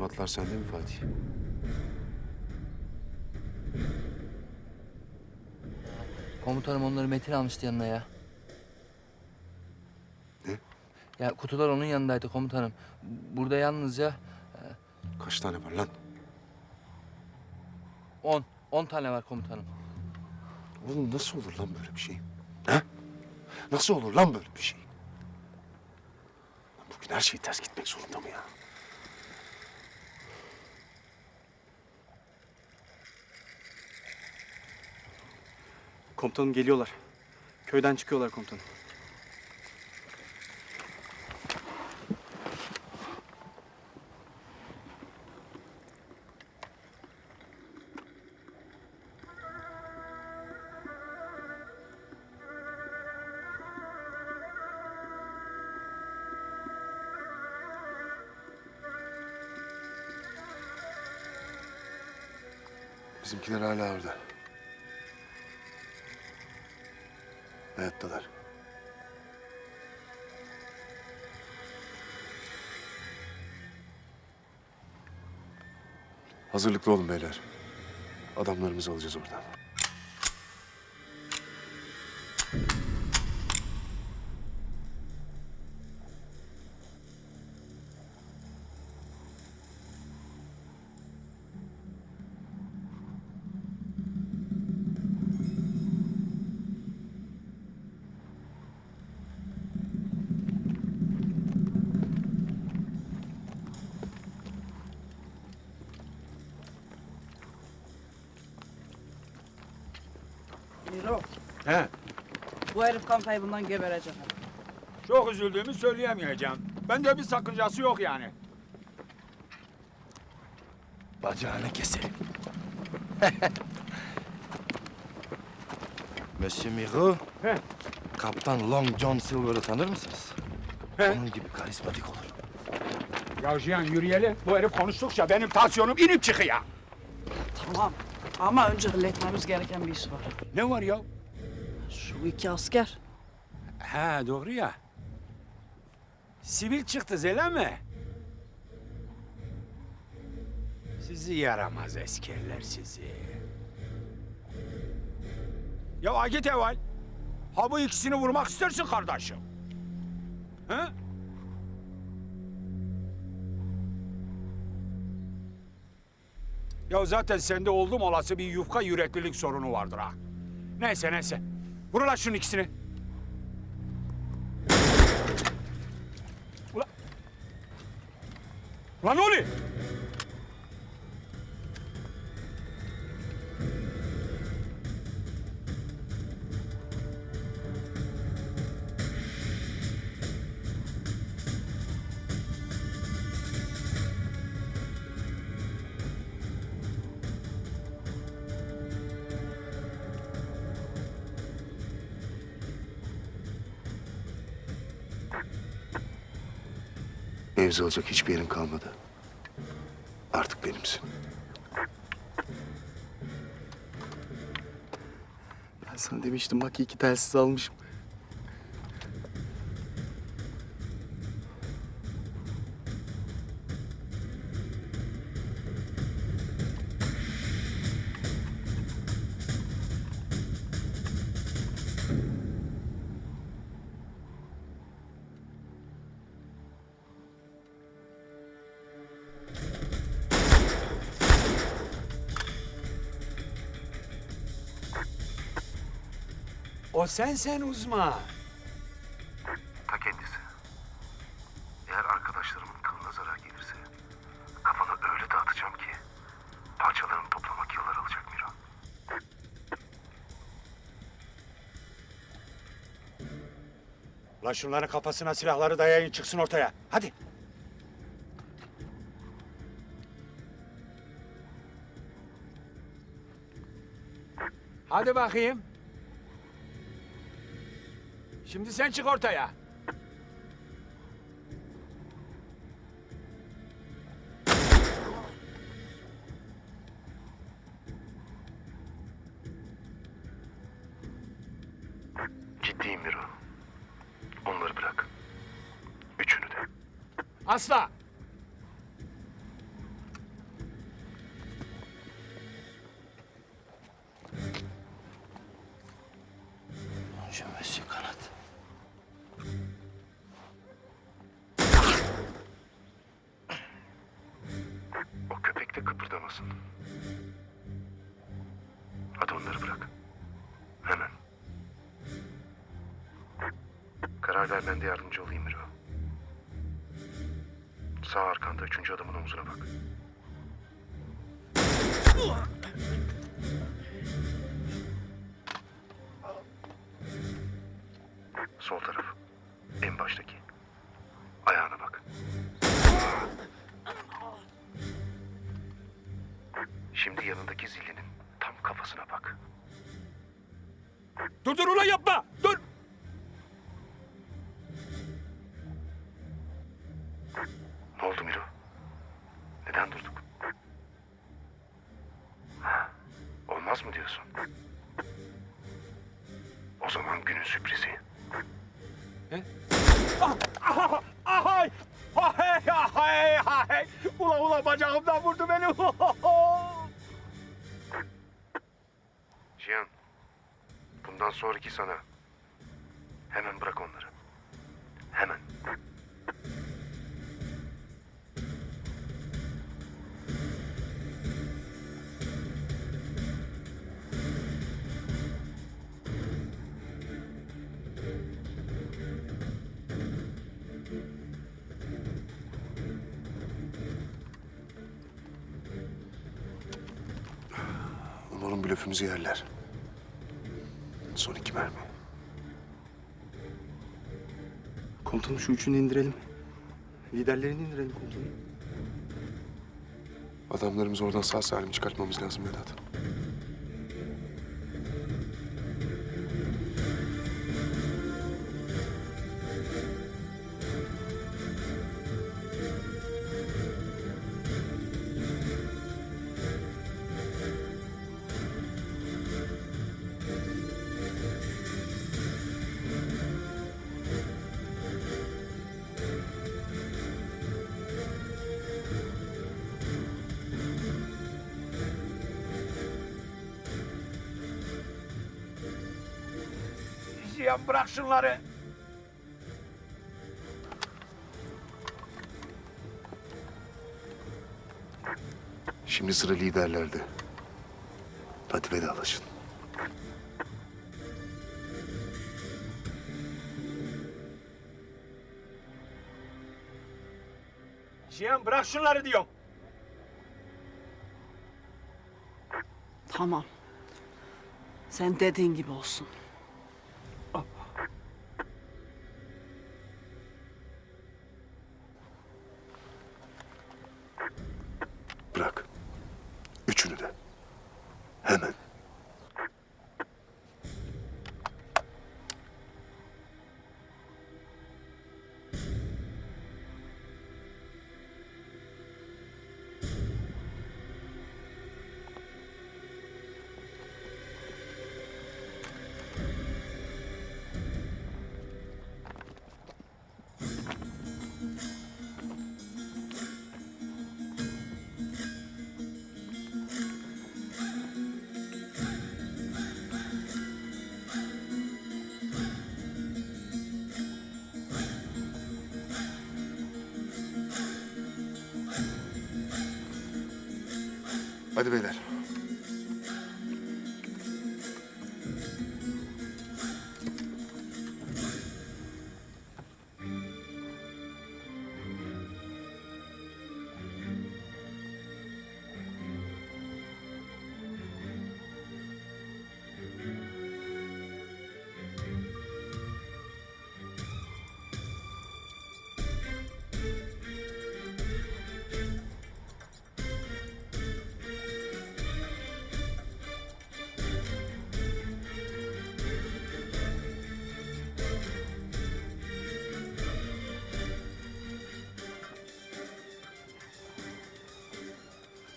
Mühimmatlar sende mi Fatih? Komutanım onları Metin almıştı yanına ya. Ne? Ya kutular onun yanındaydı komutanım. Burada yalnızca Kaç tane var lan? 10. 10 tane var komutanım. Oğlum nasıl olur lan böyle bir şey? He? Nasıl olur lan böyle bir şey? Lan Bugün her şey ters gitmek zorunda mı ya? Komutanım geliyorlar. Köyden çıkıyorlar komutanım. Bizimkiler hala orada. Hazırlıklı olun beyler. Adamlarımızı alacağız oradan. Bu herif kan kaybından geberecek. çok üzüldüğümü söyleyemeyeceğim. Bence bir sakıncası yok yani. Bacağını keselim. Monsieur Miro, He. Kaptan Long John Silver'ı tanır mısınız? He. Onun gibi karizmatik olur. Ya Cihan yürüyelim. Bu herif konuştukça benim tansiyonum inip çıkıyor. Tamam. Ama önce halletmemiz gereken bir iş var. Ne var ya? Şu iki asker. He doğru ya. Sivil çıktı zele mi? Sizi yaramaz eskerler sizi. Ya Agit Eval. Ha bu ikisini vurmak istersin kardeşim. He? Ya zaten sende oldum olası bir yufka yüreklilik sorunu vardır ha. Neyse neyse. Vur lan şunun ikisini. Ulan. Ulan ne oluyor? Mevzi alacak hiçbir yerin kalmadı. Artık benimsin. Ben sana demiştim bak iyi ki telsiz almışım. O sensen uzman. Ta kendisi. Eğer arkadaşlarımın kılına zarar gelirse kafanı öyle dağıtacağım ki parçalarını toplamak yıllar alacak Miro. Lan şunların kafasına silahları dayayın çıksın ortaya. Hadi. Hadi bakayım. Şimdi sen çık ortaya. Ciddiyim Miro. Onları bırak. Üçünü de. Asla. De kıpırdamasın. Hadi onları bırak. Hemen. Karar ver ben de yardımcı olayım Miro. Sağ arkanda üçüncü adamın omzuna bak. Sol taraf. En baştaki. Dur dur ulan yapma. Dur. Ne oldu Miro? Neden durduk? Olmaz mı diyorsun? O zaman günün sürprizi. Ahay! Ahay! Ahay! Ahay! Ula ula bacağımdan vurdu beni. bundan sonraki sana. Hemen bırak onları. Hemen. Umarım blöfümüzü yerler. Son iki mermi. Komutanım şu üçünü indirelim. Liderlerini indirelim komutanım. Adamlarımızı oradan sağ salim çıkartmamız lazım Vedat. Cihan bırak şunları. Şimdi sıra liderlerde. Hadi vedalaşın. Cihan bırak şunları diyorum. Tamam. Sen dediğin gibi olsun. Bırak. Üçünü de. Hemen. Hadi beyler.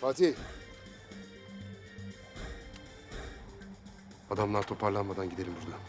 Fatih. Adamlar toparlanmadan gidelim buradan.